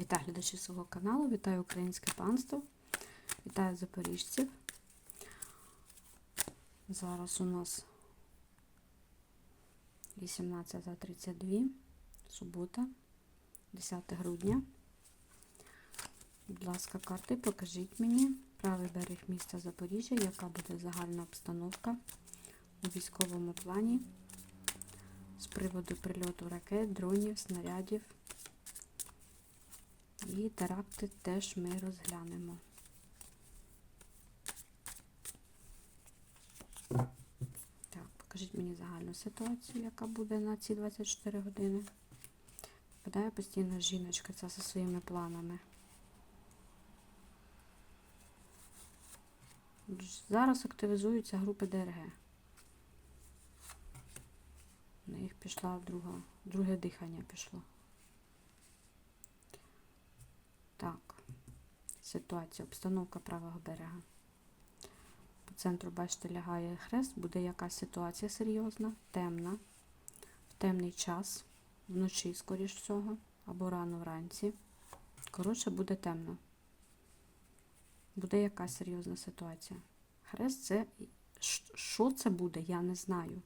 Вітаю глядачів свого каналу, вітаю українське панство, вітаю запоріжців. Зараз у нас 18.32, субота, 10 грудня. Будь ласка, карти, покажіть мені правий берег міста Запоріжжя, яка буде загальна обстановка у військовому плані з приводу прильоту ракет, дронів, снарядів. І теракти теж ми розглянемо. Так, покажіть мені загальну ситуацію, яка буде на ці 24 години. Попадає постійно жіночка ця зі своїми планами. Зараз активізуються групи ДРГ. На них пішла друга, друге дихання пішло. Так, ситуація, обстановка правого берега. По центру, бачите, лягає хрест, буде якась ситуація серйозна, темна, в темний час, вночі, скоріш всього, або рано вранці. Коротше, буде темно. Буде якась серйозна ситуація. Хрест це. Що це буде, я не знаю.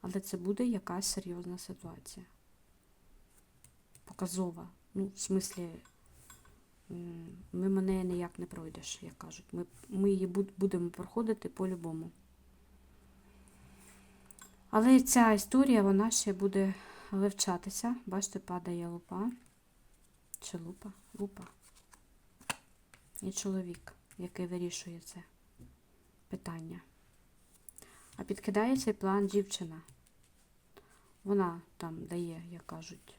Але це буде якась серйозна ситуація. Показова. Ну, в смислі, мимо неї ніяк не пройдеш, як кажуть. Ми, ми її будемо проходити по-любому. Але ця історія, вона ще буде вивчатися. Бачите, падає лупа. Чи лупа? Лупа. І чоловік, який вирішує це питання. А підкидає цей план дівчина. Вона там дає, як кажуть,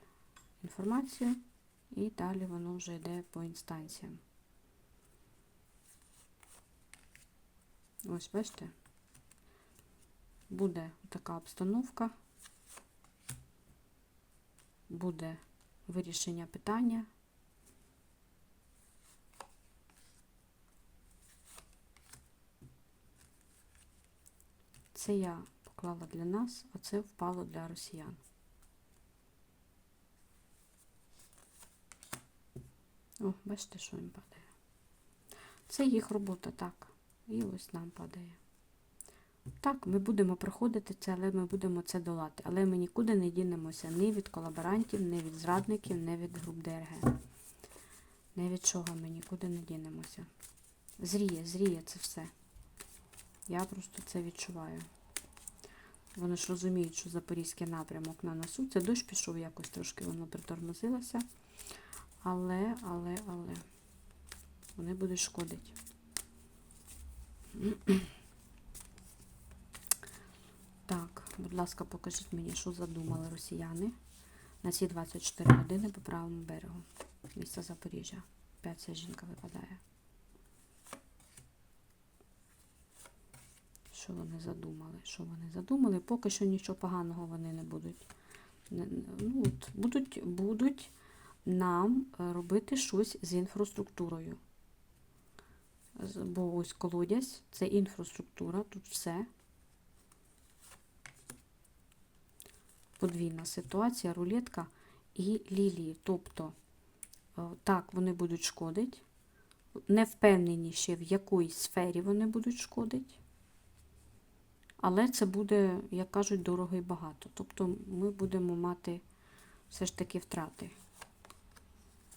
інформацію, і далі воно вже йде по інстанціям. Ось, бачите, буде така обстановка, буде вирішення питання. Це я поклала для нас, а це впало для росіян. О, бачите, що їм падає. Це їх робота, так. І ось нам падає. Так, ми будемо проходити це, але ми будемо це долати. Але ми нікуди не дінемося ні від колаборантів, ні від зрадників, ні від груп ДРГ. Ні від чого ми нікуди не дінемося. Зріє, зріє це все. Я просто це відчуваю. Вони ж розуміють, що запорізький напрямок на носу. Це дощ пішов якось трошки, воно притормозилося. Але, але, але вони будуть шкодити. Так, будь ласка, покажіть мені, що задумали росіяни на ці 24 години по правому берегу міста Запоріжжя. Опять ця жінка випадає. Що вони задумали? Що вони задумали? Поки що нічого поганого вони не будуть. Ну, от, Будуть, будуть нам робити щось з інфраструктурою. Бо ось колодязь, це інфраструктура, тут все. Подвійна ситуація, рулетка і лілії. Тобто, так, вони будуть шкодити. Не впевнені ще, в якій сфері вони будуть шкодити. Але це буде, як кажуть, дорого і багато. Тобто ми будемо мати все ж таки втрати.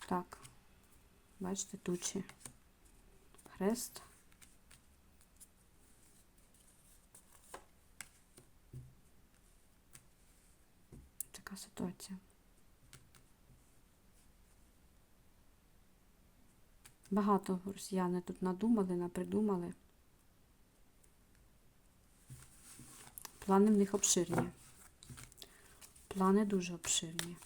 Так, бачите, тучі. Хрест. Така ситуація. Багато росіяни тут надумали, напридумали. Плани в них обширні. Плани дуже обширні.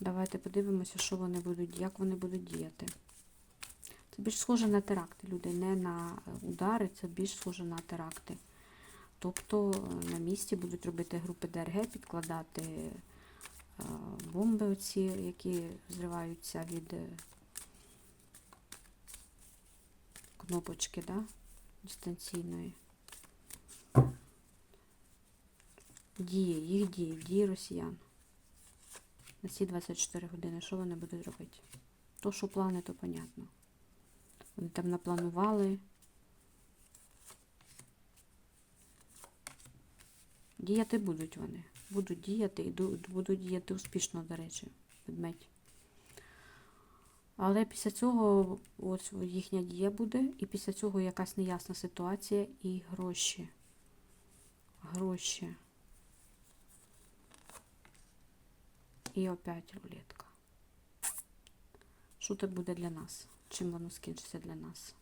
Давайте подивимося, що вони будуть, як вони будуть діяти. Це більш схоже на теракти, люди, не на удари, це більш схоже на теракти. Тобто на місці будуть робити групи ДРГ, підкладати бомби, оці, які зриваються від кнопочки да, дистанційної. Дії, їх дії, дії росіян. На ці 24 години. Що вони будуть робити? То, що плани, то понятно. Вони там напланували. Діяти будуть вони. Будуть діяти і будуть діяти успішно, до речі, ведмедь. Але після цього ось їхня дія буде, і після цього якась неясна ситуація і гроші. Гроші. І опять рулетка. Що це буде для нас? Чим воно скінчиться для нас?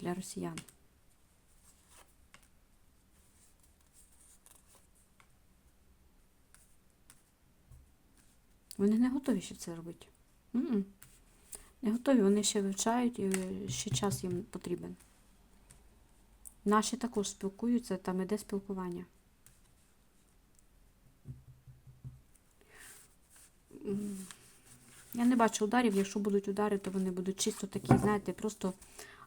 Для росіян. Вони не готові ще це робити. Не готові, вони ще вивчають і ще час їм потрібен. Наші також спілкуються, там іде спілкування. Я не бачу ударів. Якщо будуть удари, то вони будуть чисто такі, знаєте, просто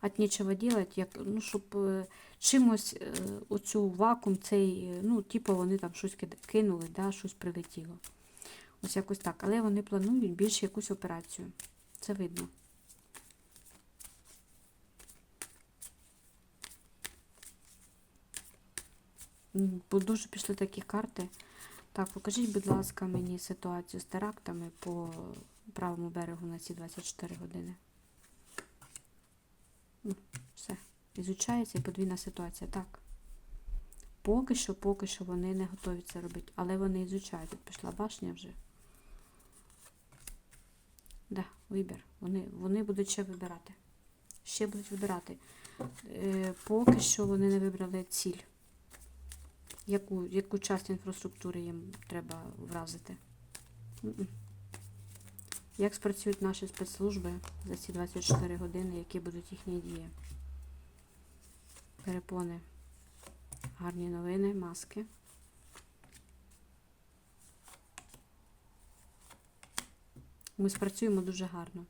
от нічого делать, як, ну, щоб е, чимось е, оцю вакуум, цей, е, ну, типу вони там щось кинули, да, щось прилетіло. Ось якось так. Але вони планують більше якусь операцію. Це видно. Бо дуже пішли такі карти. Так, покажіть, будь ласка, мені ситуацію з терактами по правому берегу на ці 24 години. Ну, все. Ізучається подвійна ситуація. Так. Поки що, поки що вони не готові це робити. Але вони ізучають. Тут пішла башня вже. Да, вибір. Вони, вони будуть ще вибирати. Ще будуть вибирати. Е, поки що вони не вибрали ціль. Яку, яку часть інфраструктури їм треба вразити? Як спрацюють наші спецслужби за ці 24 години, які будуть їхні дії? Перепони. Гарні новини, маски. Ми спрацюємо дуже гарно.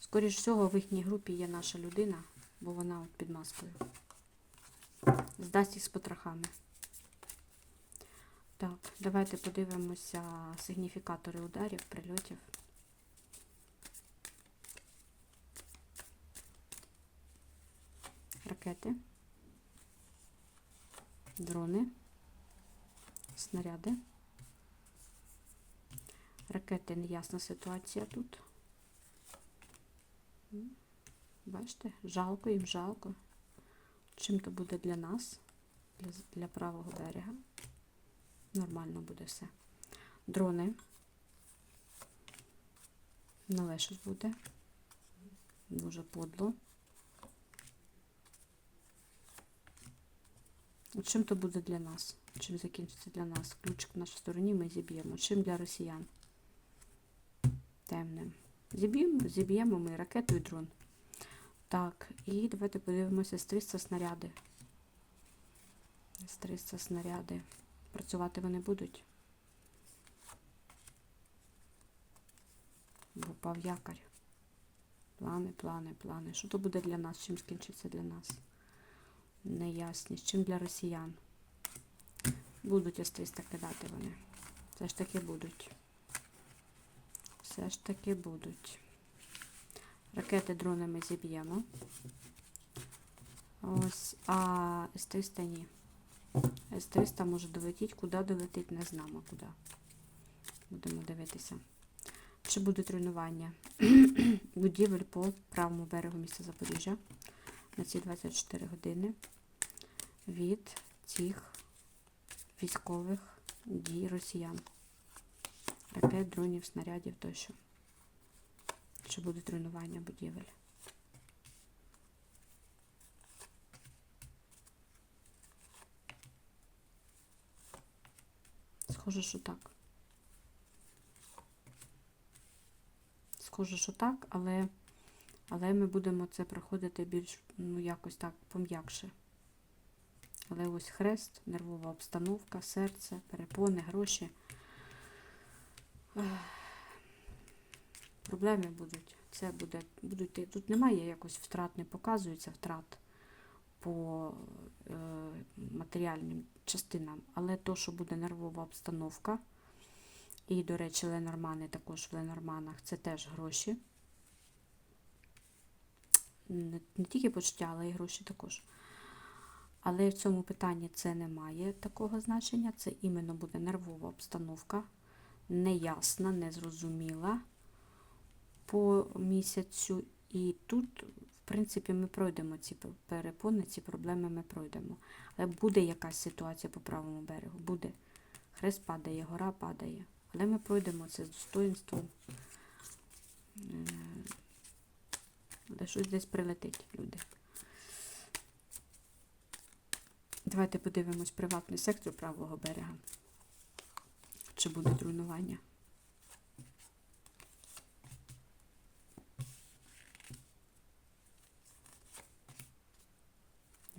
Скоріш всього, в їхній групі є наша людина, бо вона от під маскою. Здасть їх з потрохами. Так, давайте подивимося сигніфікатори ударів, прильотів. Ракети, дрони, снаряди. Ракети неясна ситуація тут. Бачите, жалко їм жалко. Чим то буде для нас, для, для правого берега. Нормально буде все. Дрони. Щось буде. Дуже подло. Чим то буде для нас? Чим закінчиться для нас? Ключик в нашій стороні ми зіб'ємо. Чим для росіян? Темним. Зіб'ємо, зіб'ємо ми ракету і дрон. Так, і давайте подивимося з 300 снаряди. З 300 снаряди. Працювати вони будуть. Впав якорь. Плани, плани, плани. Що то буде для нас? Чим скінчиться для нас? Неясність. Чим для росіян? Будуть С-300 кидати вони. Все ж таки будуть. Все ж таки будуть. Ракети, дрони ми зіб'ємо. Ось, а С-300 ні. С-300 може долетіти, куди долетить, не знаємо куди. Будемо дивитися. Чи будуть руйнування будівель по правому берегу міста Запоріжжя на ці 24 години від цих військових дій росіян. Ракет, дронів, снарядів тощо. Чи будуть руйнування будівель? Схоже, що так. Схоже, що так, але, але ми будемо це проходити більш, ну, якось так, пом'якше. Але ось хрест, нервова обстановка, серце, перепони, гроші. Проблеми будуть. Це буде, будуть. Тут немає якось втрат, не показується втрат. По е, матеріальним частинам, але то, що буде нервова обстановка, і, до речі, Ленормани також в Ленорманах це теж гроші. Не, тільки почуття, але й гроші також. Але в цьому питанні це не має такого значення. Це іменно буде нервова обстановка, неясна, незрозуміла по місяцю. І тут, принципі, ми пройдемо ці перепони, ці проблеми ми пройдемо. Але буде якась ситуація по правому берегу. Буде. Хрест падає, гора падає. Але ми пройдемо це з достоинством. Е, Але щось десь прилетить, люди. Давайте подивимось приватний сектор правого берега. Чи будуть руйнування?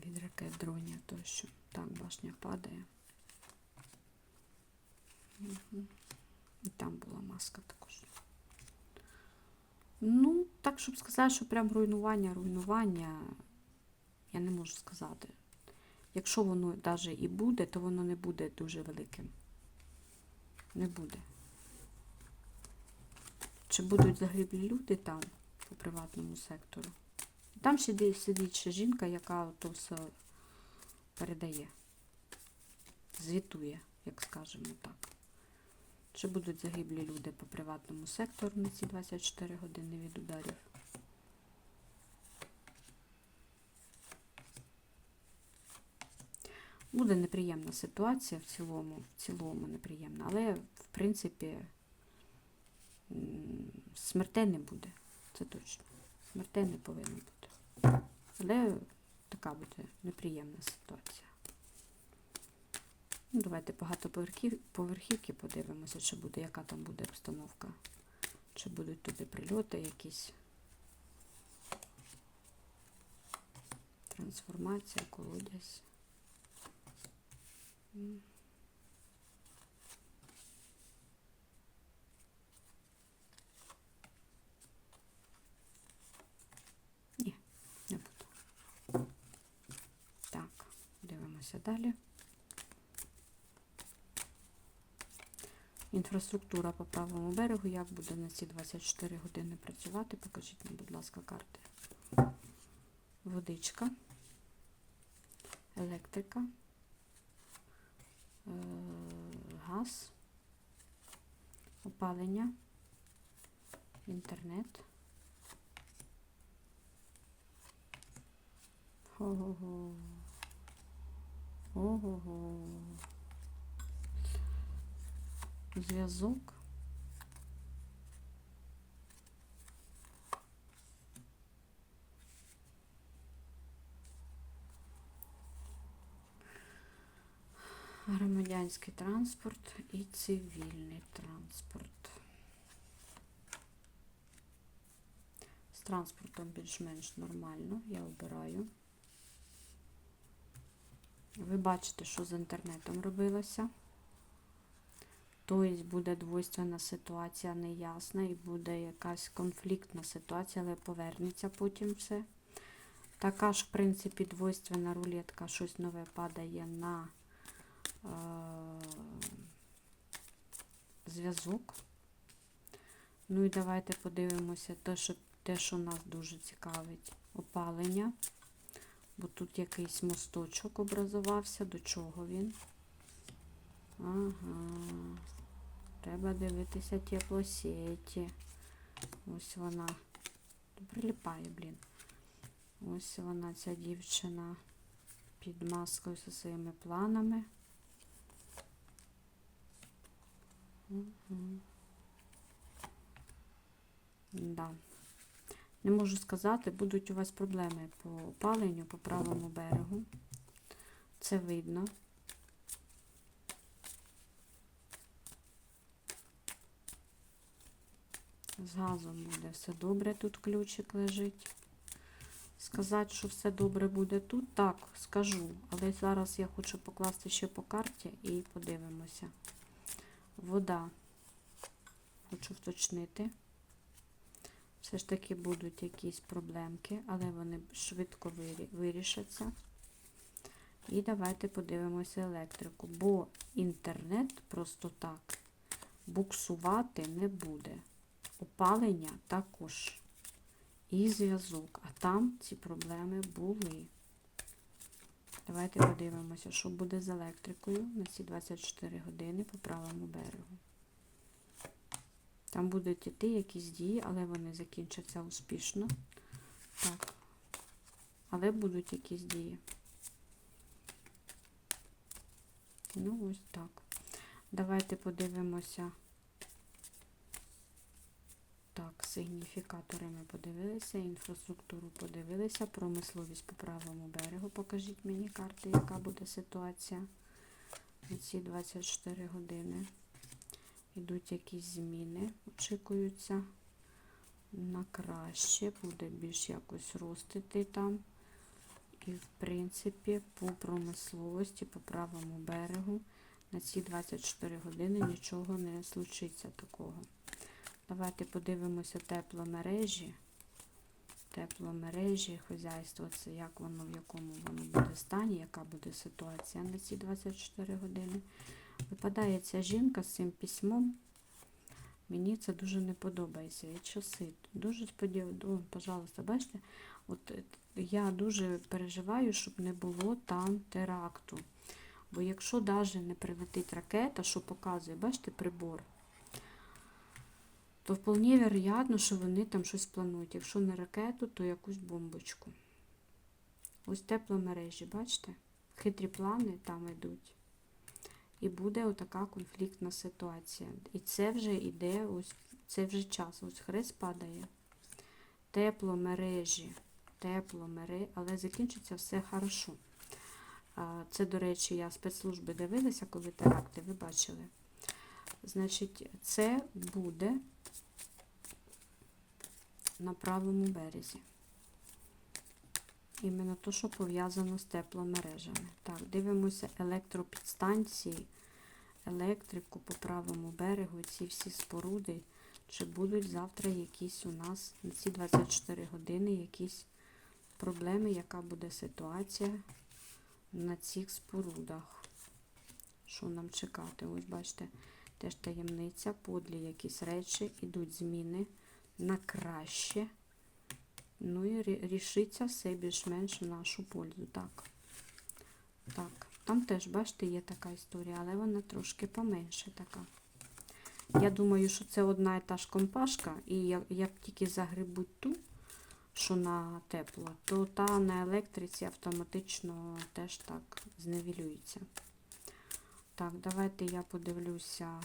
Від ракет дронів тощо. Так, башня падає. Мгм. І там була маска також. Ну, так, щоб сказати, що прям руйнування, руйнування, я не можу сказати. Якщо воно навіть і буде, то воно не буде дуже великим. Не буде. Чи будуть загиблі люди там, по приватному сектору? Там ще сидить ще жінка, яка то все передає, звітує, як скажемо так. Чи будуть загиблі люди по приватному сектору на ці 24 години від ударів? Буде неприємна ситуація в цілому, в цілому неприємна, але в принципі смертей не буде, це точно. Смертей не повинно бути. Але така буде неприємна ситуація. Ну, давайте багатоповерхів- поверхівки подивимося, чи буде, яка там буде обстановка. Чи будуть туди прильоти якісь. Трансформація, колодязь. Ні, не буду. Так, дивимося далі. Інфраструктура по правому берегу. Як буде на ці 24 години працювати? Покажіть мені, будь ласка, карти. Водичка, електрика, е, газ, опалення, інтернет. Ого-го. Ого-го. Зв'язок. Громадянський транспорт і цивільний транспорт. З транспортом більш-менш нормально, я обираю. Ви бачите, що з інтернетом робилося. Тобто буде двойственна ситуація неясна і буде якась конфліктна ситуація, але повернеться потім все. Така ж, в принципі, двойственна рулетка, щось нове падає на е- зв'язок. Ну і давайте подивимося те, що, те, що нас дуже цікавить. Опалення. Бо тут якийсь мосточок образувався. До чого він? Ага. Треба дивитися теплосеті. Ось вона. Приліпає, блін. Ось вона, ця дівчина під маскою зі своїми планами. Угу. Да. Не можу сказати, будуть у вас проблеми по опаленню по правому берегу. Це видно. З газом буде все добре, тут ключик лежить. Сказати, що все добре буде тут, так, скажу. Але зараз я хочу покласти ще по карті і подивимося. Вода. Хочу вточнити. Все ж таки будуть якісь проблемки, але вони швидко вирішаться. І давайте подивимося електрику, бо інтернет просто так буксувати не буде. Опалення також. І зв'язок. А там ці проблеми були. Давайте подивимося, що буде з електрикою на ці 24 години по правому берегу. Там будуть іти якісь дії, але вони закінчаться успішно. Так. Але будуть якісь дії. Ну, ось так. Давайте подивимося. Так, сигніфікатори ми подивилися, інфраструктуру подивилися, промисловість по правому берегу. Покажіть мені карти, яка буде ситуація на ці 24 години. Йдуть якісь зміни, очікуються на краще, буде більш якось ростити там. І, в принципі, по промисловості, по правому берегу на ці 24 години нічого не случиться такого. Давайте подивимося тепломережі. Тепломережі, хазяйство, це як воно, в якому воно буде стані, яка буде ситуація на ці 24 години. Випадає ця жінка з цим письмом. Мені це дуже не подобається. І часи. Дуже сподіваюся, пожалуйста, бачите, от е, я дуже переживаю, щоб не було там теракту. Бо якщо навіть не прилетить ракета, що показує, бачите, прибор, то вполне вероятно, що вони там щось планують. Якщо не ракету, то якусь бомбочку. Ось тепломережі, бачите? Хитрі плани там йдуть. І буде отака конфліктна ситуація. І це вже йде, ось це вже час. Ось хрест падає. Тепломережі, тепломережі, але закінчиться все хорошо. Це, до речі, я спецслужби дивилася, коли теракти, ви бачили. Значить, це буде на правому березі. Іменно то, що пов'язано з тепломережами. Так, дивимося електропідстанції, електрику по правому берегу, ці всі споруди. Чи будуть завтра якісь у нас на ці 24 години якісь проблеми, яка буде ситуація на цих спорудах? Що нам чекати? Ось бачите, теж таємниця, подлі якісь речі, ідуть зміни на краще. Ну і рішиться все більш-менш в нашу пользу. Так. Так. Там теж, бачите, є така історія, але вона трошки поменше така. Я думаю, що це одна і та ж компашка, і як, як тільки загребуть ту, що на тепло, то та на електриці автоматично теж так зневілюється. Так, давайте я подивлюся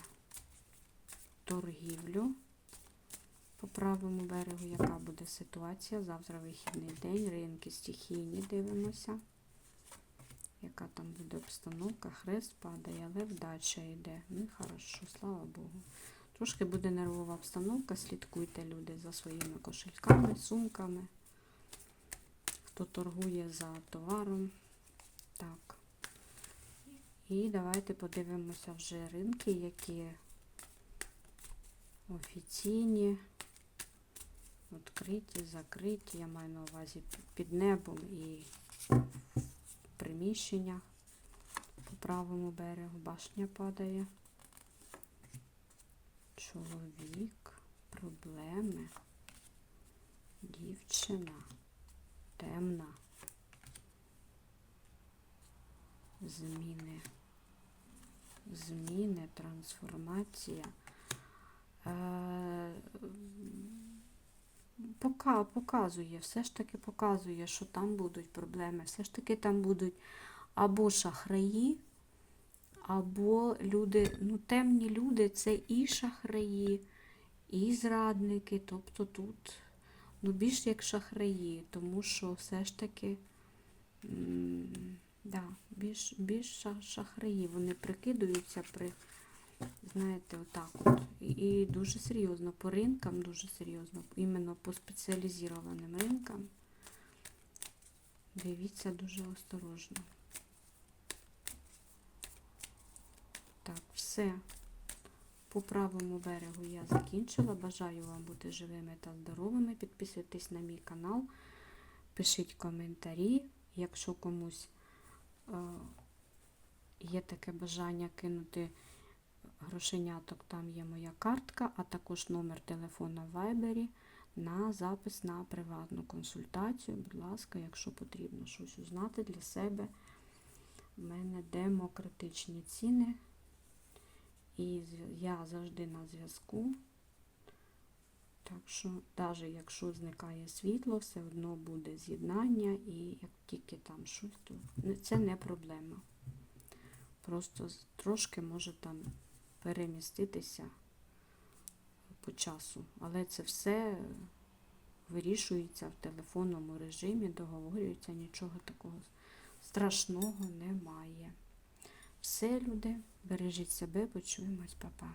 торгівлю по правому берегу, яка буде ситуація. Завтра вихідний день, ринки стихійні дивимося. Яка там буде обстановка, хрест падає, але вдача йде. Ну хорошо, слава Богу. Трошки буде нервова обстановка, слідкуйте люди за своїми кошельками, сумками. Хто торгує за товаром. Так. І давайте подивимося вже ринки, які офіційні, відкриті, закриті. Я маю на увазі під небом і приміщеннях по правому берегу. Башня падає. Чоловік, проблеми, дівчина, темна, зміни, зміни, трансформація. Е, показує, все ж таки показує, що там будуть проблеми, все ж таки там будуть або шахраї, або люди, ну, темні люди це і шахраї, і зрадники. Тобто тут ну, більш як шахраї, тому що все ж таки да, більш більш шахраї. Вони прикидуються при, знаєте, отак от. І, дуже серйозно по ринкам, дуже серйозно, іменно по спеціалізованим ринкам. Дивіться дуже осторожно. Так, все. По правому берегу я закінчила. Бажаю вам бути живими та здоровими. Підписуйтесь на мій канал, пишіть коментарі. Якщо комусь є таке бажання кинути грошеняток, там є моя картка, а також номер телефона в Viber на запис на приватну консультацію. Будь ласка, якщо потрібно щось узнати для себе. У мене демократичні ціни. І я завжди на зв'язку. Так що, навіть якщо зникає світло, все одно буде з'єднання, і як тільки там щось, то це не проблема. Просто трошки може там переміститися по часу. Але це все вирішується в телефонному режимі, договорюється, нічого такого страшного немає. Все, люди, бережіть себе, почуємось, па-па.